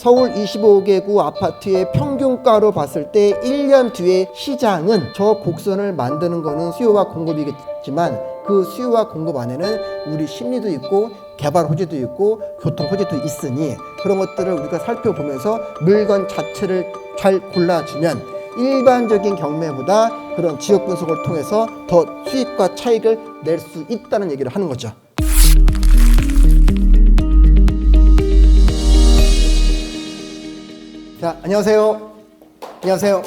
서울 25개구 아파트의 평균가로 봤을 때 1년 뒤에 시장은 저 곡선을 만드는 거는 수요와 공급이겠지만 그 수요와 공급 안에는 우리 심리도 있고 개발 호재도 있고 교통 호재도 있으니 그런 것들을 우리가 살펴보면서 물건 자체를 잘 골라주면 일반적인 경매보다 그런 지역 분석을 통해서 더 수익과 차익을 낼 수 있다는 얘기를 하는 거죠. 자, 안녕하세요. 안녕하세요.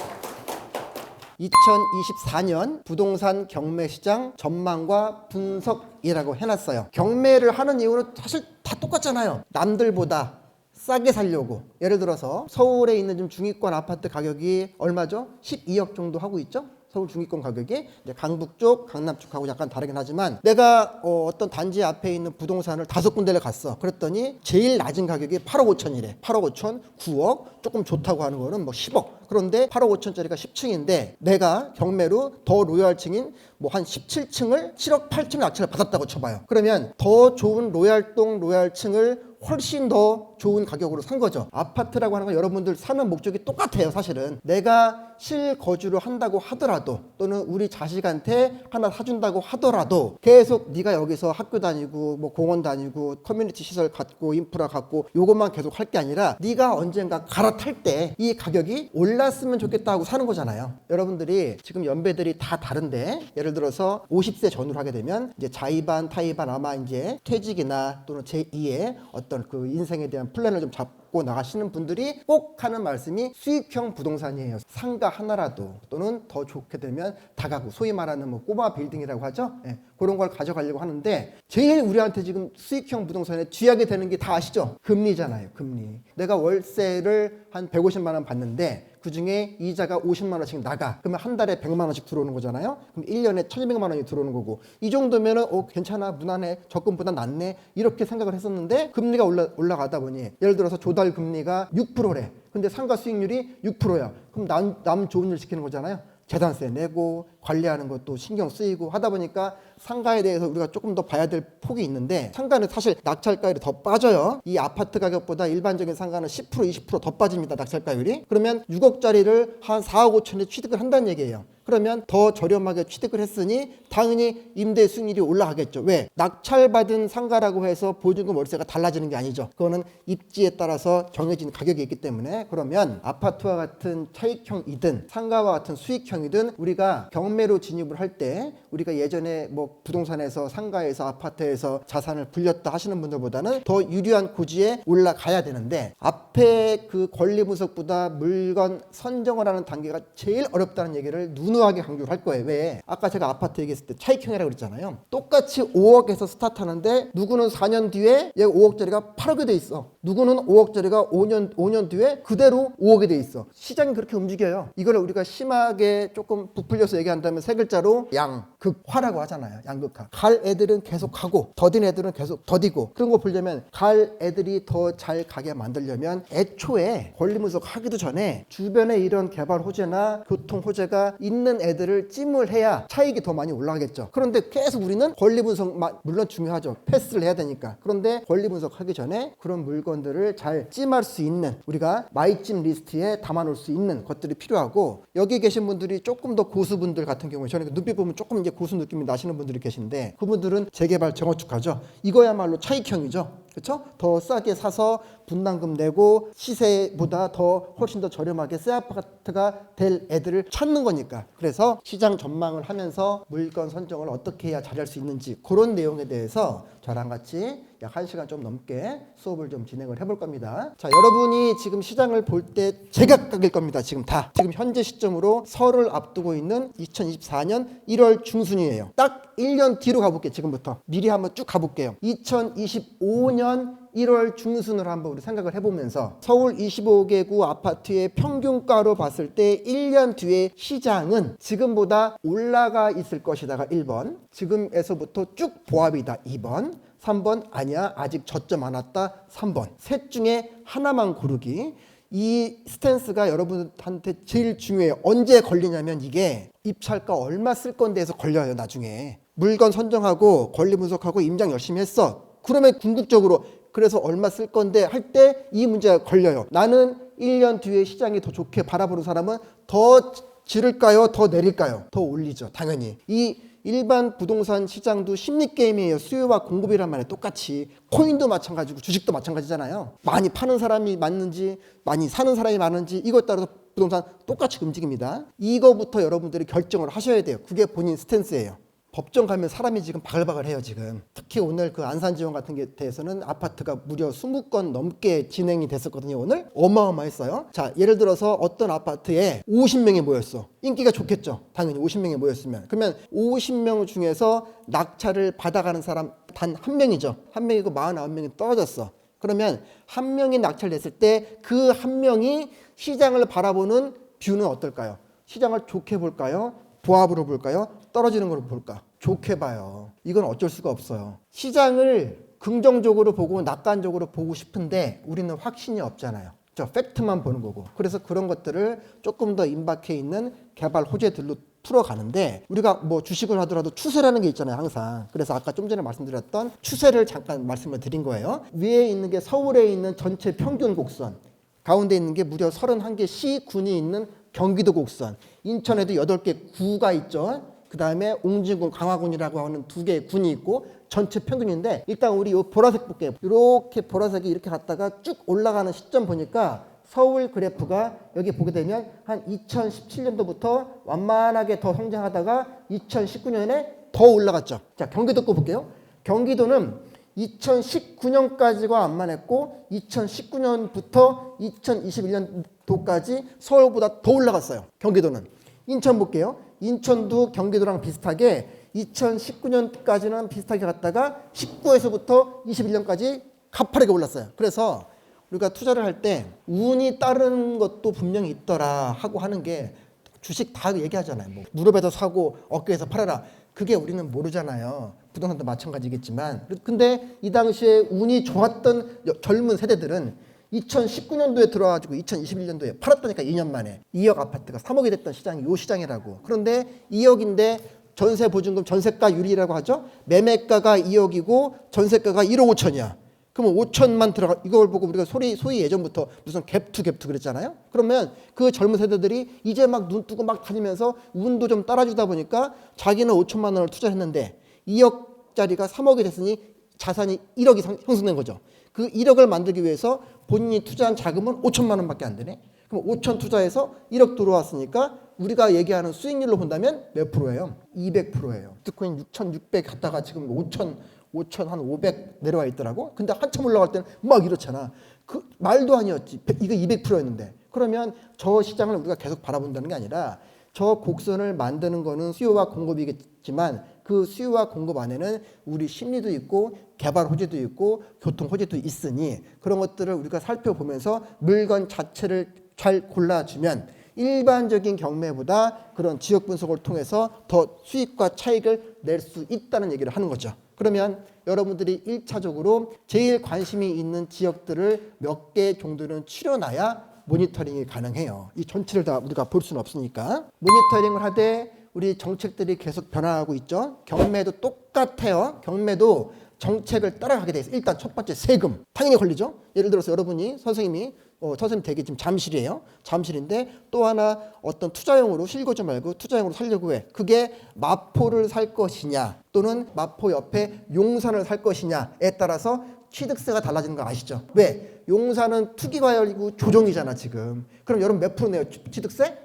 2024년 부동산 경매 시장 전망과 분석이라고 해놨어요. 경매를 하는 이유는 사실 다 똑같잖아요. 남들보다 싸게 살려고. 예를 들어서 서울에 있는 좀 중위권 아파트 가격이 얼마죠? 12억 정도 하고 있죠? 서울 중위권 가격이 이제 강북 쪽, 강남 쪽하고 약간 다르긴 하지만 내가 어, 어떤 단지 앞에 있는 부동산을 다섯 군데를 갔어. 그랬더니 제일 낮은 가격이 8억 5천이래. 8억 5천, 9억, 조금 좋다고 하는 거는 뭐 10억. 그런데 8억 5천짜리가 10층인데 내가 경매로 더 로얄층인 뭐 한 17층을 7억 8천 낙찰을 받았다고 쳐봐요. 그러면 더 좋은 로얄동 로얄층을 훨씬 더 좋은 가격으로 산 거죠. 아파트라고 하는 건 여러분들 사는 목적이 똑같아요, 사실은. 내가 실거주를 한다고 하더라도 또는 우리 자식한테 하나 사준다고 하더라도 계속 네가 여기서 학교 다니고 뭐 공원 다니고 커뮤니티 시설 갖고 인프라 갖고 요것만 계속 할 게 아니라 네가 언젠가 갈아탈 때 이 가격이 올랐으면 좋겠다 하고 사는 거잖아요. 여러분들이 지금 연배들이 다 다른데 예를 들어서 50세 전후로 하게 되면 이제 자의반 타의반 아마 이제 퇴직이나 또는 제2의 어떤 그 인생에 대한 플랜을 좀 잡 고 나가시는 분들이 꼭 하는 말씀이 수익형 부동산이에요. 상가 하나라도 또는 더 좋게 되면 다가구 소위 말하는 뭐 꼬마 빌딩이라고 하죠. 예, 그런 걸 가져가려고 하는데 제일 우리한테 지금 수익형 부동산에 쥐하게 되는 게 다 아시죠? 금리잖아요. 금리. 내가 월세를 한 150만 원 받는데 그 중에 이자가 50만 원씩 나가. 그러면 한 달에 100만 원씩 들어오는 거잖아요. 그럼 1년에 1200만 원이 들어오는 거고. 이 정도면은 어 괜찮아. 무난해. 적금보다 낫네. 이렇게 생각을 했었는데 금리가 올라 올라가다 보니 예를 들어서 조달 금리가 6%래. 근데 상가 수익률이 6%야. 그럼 남, 남 좋은 일 시키는 거잖아요. 재산세 내고 관리하는 것도 신경 쓰이고 하다 보니까 상가에 대해서 우리가 조금 더 봐야 될 폭이 있는데 상가는 사실 낙찰가율이 더 빠져요. 이 아파트 가격보다 일반적인 상가는 10% 20%더 빠집니다. 낙찰가율이. 그러면 6억짜리를 한 4억 5천에 취득을 한다는 얘기예요. 그러면 더 저렴하게 취득을 했으니 당연히 임대 수익률이 올라가겠죠. 왜? 낙찰받은 상가라고 해서 보증금 월세가 달라지는 게 아니죠. 그거는 입지에 따라서 정해진 가격이 있기 때문에 그러면 아파트와 같은 차익형이든 상가와 같은 수익형이든 우리가 경매로 진입을 할 때 우리가 예전에 뭐 부동산에서 상가에서 아파트에서 자산을 불렸다 하시는 분들보다는 더 유리한 고지에 올라가야 되는데 앞에 그 권리 분석보다 물건 선정을 하는 단계가 제일 어렵다는 얘기를 누누하게 강조를 할 거예요. 왜? 아까 제가 아파트 얘기했을 때 차익형이라고 그랬잖아요. 똑같이 5억에서 스타트하는데 누구는 4년 뒤에 얘 5억짜리가 8억이 돼 있어. 누구는 5억짜리가 5년 5년 뒤에 그대로 5억이 돼 있어. 시장이 그렇게 움직여요. 이걸 우리가 심하게 조금 부풀려서 얘기한다면 세 글자로 양 극화라고 하잖아요. 양극화. 갈 애들은 계속 가고 더딘 애들은 계속 더디고 그런 거 보려면 갈 애들이 더 잘 가게 만들려면 애초에 권리 분석 하기도 전에 주변에 이런 개발 호재나 교통 호재가 있는 애들을 찜을 해야 차익이 더 많이 올라가겠죠. 그런데 계속 우리는 권리 분석 마- 물론 중요하죠. 패스를 해야 되니까. 그런데 권리 분석하기 전에 그런 물건들을 잘 찜할 수 있는 우리가 마이찜 리스트에 담아 놓을 수 있는 것들이 필요하고 여기 계신 분들이 조금 더 고수분들 같은 경우에 저는 그 눈빛 보면 조금 이제 고수 느낌이 나시는 분들 이 계신데 그분들은 재개발 정어축하죠. 이거야말로 차익형이죠. 그렇죠? 더 싸게 사서 분담금 내고 시세보다 더 훨씬 더 저렴하게 새 아파트가 될 애들을 찾는 거니까. 그래서 시장 전망을 하면서 물건 선정을 어떻게 해야 잘할 수 있는지 그런 내용에 대해서 저랑 같이 약 1시간 좀 넘게 수업을 좀 진행을 해볼 겁니다. 자, 여러분이 지금 시장을 볼 때 제각각일 겁니다. 지금 다. 지금 현재 시점으로 설을 앞두고 있는 2024년 1월 중순이에요. 딱 1년 뒤로 가볼게요. 지금부터. 미리 한번 쭉 가볼게요. 2025년 1월 중순으로 한번 우리 생각을 해보면서 서울 25개구 아파트의 평균가로 봤을 때 1년 뒤에 시장은 지금보다 올라가 있을 것이다가 1번 지금에서부터 쭉 보합이다 2번 3번 아니야 아직 저점 안 왔다 3번. 셋 중에 하나만 고르기. 이 스탠스가 여러분한테 제일 중요해요. 언제 걸리냐면 이게 입찰가 얼마 쓸 건데에서 걸려요 나중에. 물건 선정하고 권리 분석하고 임장 열심히 했어. 그러면 궁극적으로 그래서 얼마 쓸 건데 할 때 이 문제가 걸려요. 나는 1년 뒤에 시장이 더 좋게 바라보는 사람은 더 지를까요? 더 내릴까요? 더 올리죠. 당연히. 이 일반 부동산 시장도 심리 게임이에요. 수요와 공급이란 말에 똑같이 코인도 마찬가지고 주식도 마찬가지잖아요. 많이 파는 사람이 많은지 많이 사는 사람이 많은지 이것 따라서 부동산 똑같이 움직입니다. 이거부터 여러분들이 결정을 하셔야 돼요. 그게 본인 스탠스예요. 법정 가면 사람이 지금 바글바글해요 지금. 특히 오늘 그 안산 지원 같은 게 대해서는 아파트가 무려 20건 넘게 진행이 됐었거든요 오늘. 어마어마했어요. 자 예를 들어서 어떤 아파트에 50명이 모였어. 인기가 좋겠죠. 당연히 50명이 모였으면. 그러면 50명 중에서 낙찰을 받아가는 사람 단 한 명이죠. 한 명이고 49명이 떨어졌어. 그러면 한 명이 낙찰됐을 때 그 한 명이 시장을 바라보는 뷰는 어떨까요? 시장을 좋게 볼까요 보합으로 볼까요? 떨어지는 걸로 볼까? 좋게 봐요. 이건 어쩔 수가 없어요. 시장을 긍정적으로 보고 낙관적으로 보고 싶은데 우리는 확신이 없잖아요. 저 팩트만 보는 거고. 그래서 그런 것들을 조금 더 임박해 있는 개발 호재들로 풀어가는데 우리가 뭐 주식을 하더라도 추세라는 게 있잖아요 항상 그래서 아까 좀 전에 말씀드렸던 추세를 잠깐 말씀을 드린 거예요 위에 있는 게 서울에 있는 전체 평균 곡선 가운데 있는 게 무려 31개 시 군이 있는 경기도 곡선. 인천에도 8개 구가 있죠. 그 다음에 옹진군, 강화군이라고 하는 두 개의 군이 있고 전체 평균인데 일단 우리 요 보라색 볼게요. 이렇게 보라색이 이렇게 갔다가 쭉 올라가는 시점 보니까 서울 그래프가 여기 보게 되면 한 2017년도부터 완만하게 더 성장하다가 2019년에 더 올라갔죠. 자, 경기도 거 볼게요. 경기도는 2019년까지가 완만했고 2019년부터 2021년 도까지 서울보다 더 올라갔어요. 경기도는. 인천 볼게요. 인천도 경기도랑 비슷하게 2019년까지는 비슷하게 갔다가 19에서부터 21년까지 가파르게 올랐어요. 그래서 우리가 투자를 할 때 운이 따르는 것도 분명히 있더라 하고 하는 게 주식 다 얘기하잖아요. 뭐 무릎에서 사고 어깨에서 팔아라. 그게 우리는 모르잖아요. 부동산도 마찬가지겠지만. 근데 이 당시에 운이 좋았던 여- 젊은 세대들은 2019년도에 들어와가지고 2021년도에 팔았다니까 2년 만에 2억 아파트가 3억이 됐던 시장이 요 시장이라고. 그런데 2억인데 전세 보증금 전세가 유리라고 하죠. 매매가가 2억이고 전세가가 1억 5천이야. 그러면 5천만 들어가 이걸 보고 우리가 소리 소위 예전부터 무슨 갭투 갭투 그랬잖아요. 그러면 그 젊은 세대들이 이제 막 눈 뜨고 막 다니면서 운도 좀 따라주다 보니까 자기는 5천만 원을 투자했는데 2억짜리가 3억이 됐으니 자산이 1억이 상- 형성된 거죠. 그 1억을 만들기 위해서 본인이 투자한 자금은 5천만 원밖에 안 되네. 그럼 5천 투자해서 1억 들어왔으니까 우리가 얘기하는 수익률로 본다면 몇 프로예요? 200%예요. 비트코인 6,600 갔다가 지금 5천 5천 한 500 내려와 있더라고. 근데 한참 올라갈 때는 막 이렇잖아. 그 말도 아니었지. 배- 이거 200%였는데. 그러면 저 시장을 우리가 계속 바라본다는 게 아니라 저 곡선을 만드는 거는 수요와 공급이 겠지만 그 수요와 공급 안에는 우리 심리도 있고 개발 호재도 있고 교통 호재도 있으니 그런 것들을 우리가 살펴보면서 물건 자체를 잘 골라주면 일반적인 경매보다 그런 지역 분석을 통해서 더 수익과 차익을 낼 수 있다는 얘기를 하는 거죠. 그러면 여러분들이 일차적으로 제일 관심이 있는 지역들을 몇 개 정도는 추려놔야 모니터링이 가능해요. 이 전체를 다 우리가 볼 수는 없으니까. 모니터링을 하되 우리 정책들이 계속 변화하고 있죠. 경매도 똑같아요. 경매도 정책을 따라가게 돼 있어요. 일단 첫 번째 세금. 당연히 걸리죠. 예를 들어서 여러분이 선생님이 어, 선생님 댁이 지금 잠실이에요. 잠실인데 또 하나 어떤 투자용으로 실거주 말고 투자용으로 살려고 해. 그게 마포를 살 것이냐 또는 마포 옆에 용산을 살 것이냐에 따라서 취득세가 달라지는 거 아시죠? 왜? 용산은 투기과열이고 조정이잖아 지금. 그럼 여러분 몇 프로 내요? 취- 취득세?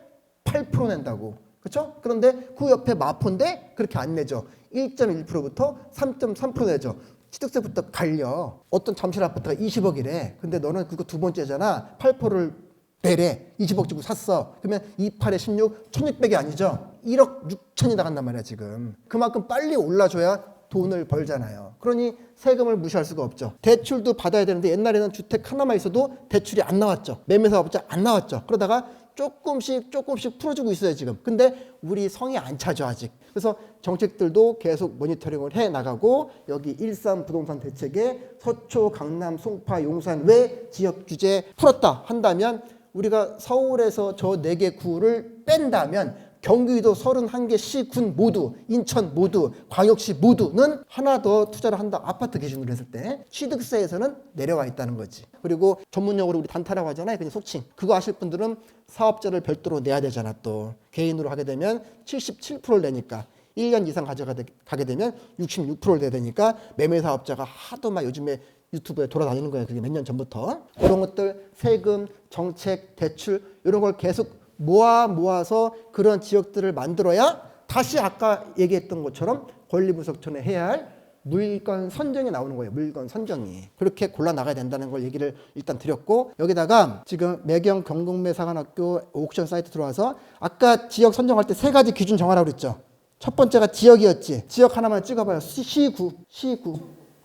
8% 낸다고. 그렇죠? 그런데 그 옆에 마포인데 그렇게 안 내죠. 1.1%부터 3.3% 내죠. 취득세부터 갈려. 어떤 잠실 아파트가 20억이래. 근데 너는 그거 두 번째잖아. 8%를 내래. 20억 주고 샀어. 그러면 28에 16, 1600이 아니죠. 1억 6천이 나간단 말이야, 지금. 그만큼 빨리 올라줘야 돈을 벌잖아요. 그러니 세금을 무시할 수가 없죠. 대출도 받아야 되는데 옛날에는 주택 하나만 있어도 대출이 안 나왔죠. 매매사업자 안 나왔죠. 그러다가 조금씩 조금씩 풀어주고 있어요 지금. 근데 우리 성이 안 차죠 아직. 그래서 정책들도 계속 모니터링을 해 나가고 여기 일산 부동산 대책에 서초, 강남, 송파, 용산 왜 지역 규제 풀었다 한다면 우리가 서울에서 저 네 개 구를 뺀다면 경기도 31개 시군 모두, 인천 모두, 광역시 모두는 하나 더 투자를 한다. 아파트 기준으로 했을 때 취득세에서는 내려와 있다는 거지. 그리고 전문용어로 우리 단타라고 하잖아요. 그냥 속칭. 그거 아실 분들은 사업자를 별도로 내야 되잖아 또. 개인으로 하게 되면 77%를 내니까 1년 이상 가져가게 되면 66%를 내야 되니까 매매 사업자가 하도 막 요즘에 유튜브에 돌아다니는 거예요. 그게 몇 년 전부터. 그런 것들 세금, 정책, 대출 이런 걸 계속 모아 모아서 그런 지역들을 만들어야 다시 아까 얘기했던 것처럼 권리부석촌에 해야 할 물건 선정이 나오는 거예요. 물건 선정이. 그렇게 골라 나가야 된다는 걸 얘기를 일단 드렸고 여기다가 지금 매경 경북매 사관학교 옥션 사이트 들어와서 아까 지역 선정할 때 세 가지 기준 정하라고 그랬죠. 첫 번째가 지역이었지. 지역 하나만 찍어봐요. 시, 시구, 시구.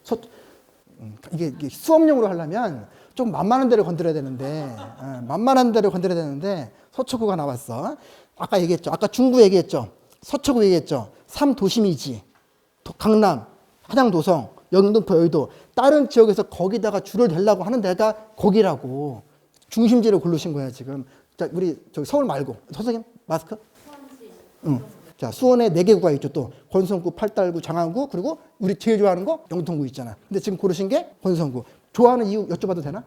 서, 음, 이게, 이게 수업용으로 하려면 좀 만만한 데를 건드려야 되는데, 어, 만만한 데를 건드려야 되는데, 서초구가 나왔어. 아까 얘기했죠. 아까 중구 얘기했죠. 서초구 얘기했죠. 삼도심이지. 도- 강남, 한양도성, 영등포, 여의도. 다른 지역에서 거기다가 줄을 대려고 하는 데가 거기라고. 중심지를 고르신 거야, 지금. 자, 우리 저기 서울 말고. 선생님, 마스크? 응. 자, 수원에 네 개 구가 있죠. 또 권성구, 팔달구, 장안구, 그리고 우리 제일 좋아하는 거 영통구 있잖아. 근데 지금 고르신 게 권성구. 좋아하는 이유 여쭤봐도 되나?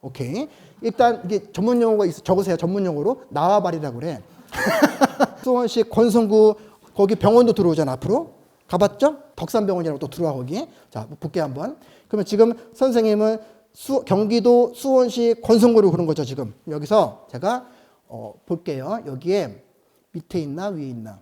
오케이. 일단 이게 전문 용어가 있어. 적으세요. 전문 용어로 나와발이라고 그래. 수원시 권성구 거기 병원도 들어오잖아. 앞으로. 가봤죠? 덕산병원이라고 또 들어와 거기. 자, 볼게 한번. 그러면 지금 선생님은 수, 경기도 수원시 권성구를 고른 거죠, 지금. 여기서 제가 어, 볼게요. 여기에 밑에 있나 위에 있나?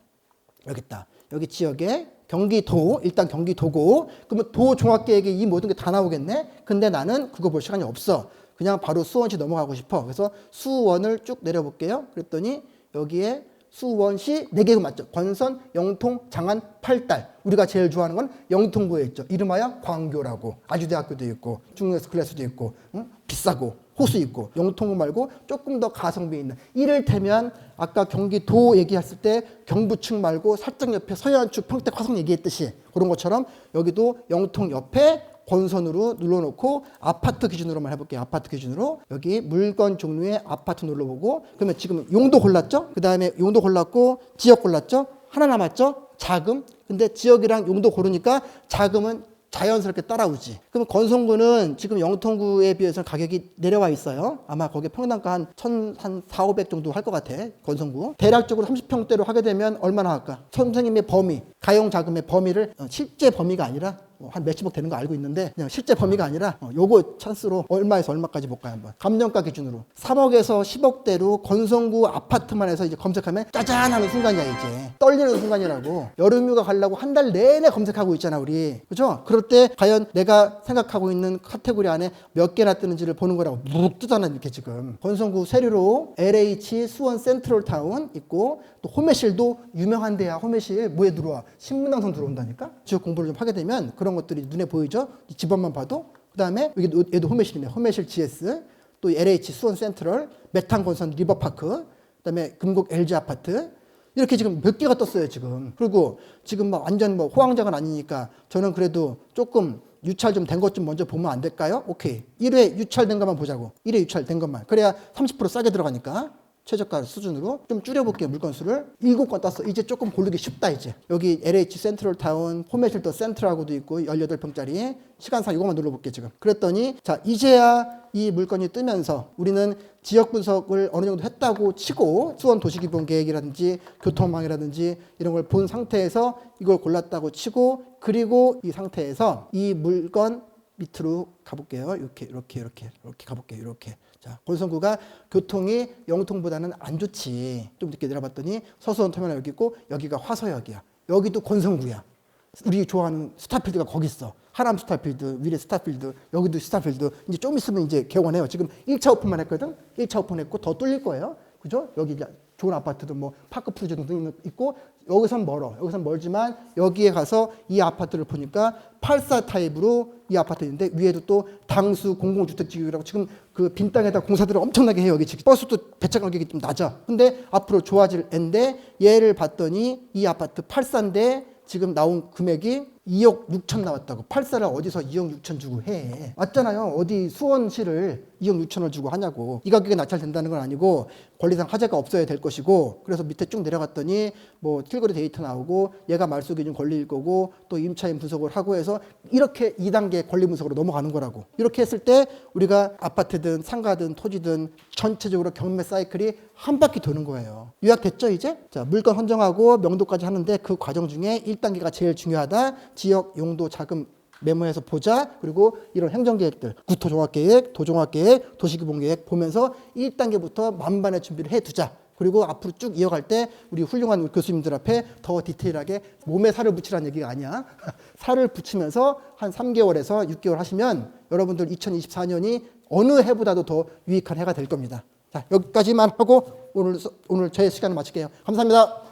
여기 있다. 여기 지역에 경기도 일단 경기도고 그러면 도 종합계획에 이 모든 게 다 나오겠네. 근데 나는 그거 볼 시간이 없어. 그냥 바로 수원시 넘어가고 싶어. 그래서 수원을 쭉 내려볼게요. 그랬더니 여기에 수원시 네 개가 맞죠. 권선, 영통, 장안, 팔달. 우리가 제일 좋아하는 건 영통구에 있죠. 이름하여 광교라고. 아주대학교도 있고 중에서 클래스도 있고 응? 비싸고 호수 있고 영통구 말고 조금 더 가성비 있는 이를테면 아까 경기도 얘기했을 때 경부층 말고 살짝 옆에 서해안축 평택 화성 얘기했듯이 그런 것처럼 여기도 영통 옆에 권선으로 눌러놓고 아파트 기준으로만 해볼게요. 아파트 기준으로 여기 물건 종류의 아파트 눌러보고 그러면 지금 용도 골랐죠? 그 다음에 용도 골랐고 지역 골랐죠? 하나 남았죠? 자금. 근데 지역이랑 용도 고르니까 자금은 자연스럽게 따라오지. 그럼 건성구는 지금 영통구에 비해서 가격이 내려와 있어요. 아마 거기 평당가 한 천, 한 4, 500 정도 할 것 같아. 건성구. 대략적으로 30평대로 하게 되면 얼마나 할까? 선생님의 범위, 가용 자금의 범위를 어, 실제 범위가 아니라 어, 한 몇십억 되는 거 알고 있는데 그냥 실제 범위가 아니라 어, 요거 찬스로 얼마에서 얼마까지 볼까요 한번? 감정가 기준으로. 3억에서 10억대로 건성구 아파트만 해서 이제 검색하면 짜잔 하는 순간이야 이제. 떨리는 순간이라고. 여름휴가 가려고 한 달 내내 검색하고 있잖아 우리. 그죠? 그럴 때 과연 내가 생각하고 있는 카테고리 안에 몇 개나 뜨는지를 보는 거라고 묵 뜨잖아 이렇게 지금. 건성구 세류로 LH 수원 센트럴타운 있고 또 호매실도 유명한 데야 호매실. 뭐에 들어와? 신문당선 들어온다니까? 지역 공부를 좀 하게 되면 그런 것들이 눈에 보이죠? 이 집안만 봐도? 그 다음에 여기 얘도 호매실이네. 호매실 GS 또 LH 수원 센트럴 메탄 건선 리버파크 그 다음에 금곡 LG 아파트. 이렇게 지금 몇 개가 떴어요 지금. 그리고 지금 막 완전 뭐 호황장은 아니니까 저는 그래도 조금 유찰 좀 된 것 좀 먼저 보면 안 될까요? 오케이. 1회 유찰된 것만 보자고. 1회 유찰된 것만. 그래야 30% 싸게 들어가니까 최저가 수준으로 좀 줄여볼게요 물건 수를. 일곱 건 땄어. 이제 조금 고르기 쉽다 이제. 여기 LH 센트럴 타운 포메실도 센트라고도 있고 18평짜리 시간상 이거만 눌러볼게요 지금. 그랬더니 자 이제야 이 물건이 뜨면서 우리는 지역 분석을 어느 정도 했다고 치고 수원 도시기본 계획이라든지 교통망이라든지 이런 걸 본 상태에서 이걸 골랐다고 치고 그리고 이 상태에서 이 물건 밑으로 가볼게요. 이렇게 이렇게 이렇게 이렇게 가볼게요. 이렇게 자 권성구가 교통이 영통보다는 안 좋지. 좀 이렇게 내려봤더니 서수원 터미널 여기 있고 여기가 화서역이야. 여기도 권성구야. 우리 좋아하는 스타필드가 거기 있어. 하남 스타필드, 위례 스타필드, 여기도 스타필드. 이제 좀 있으면 이제 개원해요. 지금 1차 오픈만 했거든. 1차 오픈했고 더 뚫릴 거예요. 그죠? 여기 좋은 아파트도 뭐 파크 프로젝트 등 있고 여기선 멀어. 여기선 멀지만 여기에 가서 이 아파트를 보니까 84 타입으로 이 아파트 있는데 위에도 또 당수 공공주택 지역이라고 지금 그 빈 땅에다 공사들을 엄청나게 해요. 여기 지금 버스도 배차 가격이 좀 낮아. 근데 앞으로 좋아질 앤데 얘를 봤더니 이 아파트 84인데 지금 나온 금액이 2억 6천 나왔다고. 8사를 어디서 2억 6천 주고 해? 맞잖아요. 어디 수원시를 2억 6천을 주고 하냐고. 이 가격에 낙찰된다는 건 아니고 권리상 하자가 없어야 될 것이고 그래서 밑에 쭉 내려갔더니 뭐 실거래 데이터 나오고 얘가 말소 기준 권리일 거고 또 임차인 분석을 하고 해서 이렇게 2단계 권리 분석으로 넘어가는 거라고. 이렇게 했을 때 우리가 아파트든 상가든 토지든 전체적으로 경매 사이클이 한 바퀴 도는 거예요. 요약됐죠 이제? 자 물건 선정하고 명도까지 하는데 그 과정 중에 1단계가 제일 중요하다 지역 용도 자금 메모해서 보자. 그리고 이런 행정계획들, 구토종합계획, 도종합계획, 도시규모계획 보면서 1단계부터 만반의 준비를 해두자. 그리고 앞으로 쭉 이어갈 때 우리 훌륭한 교수님들 앞에 더 디테일하게 몸에 살을 붙이라는 얘기가 아니야. 살을 붙이면서 한 3개월에서 6개월 하시면 여러분들 2024년이 어느 해보다도 더 유익한 해가 될 겁니다. 자, 여기까지만 하고 오늘, 오늘 제 시간을 마칠게요. 감사합니다.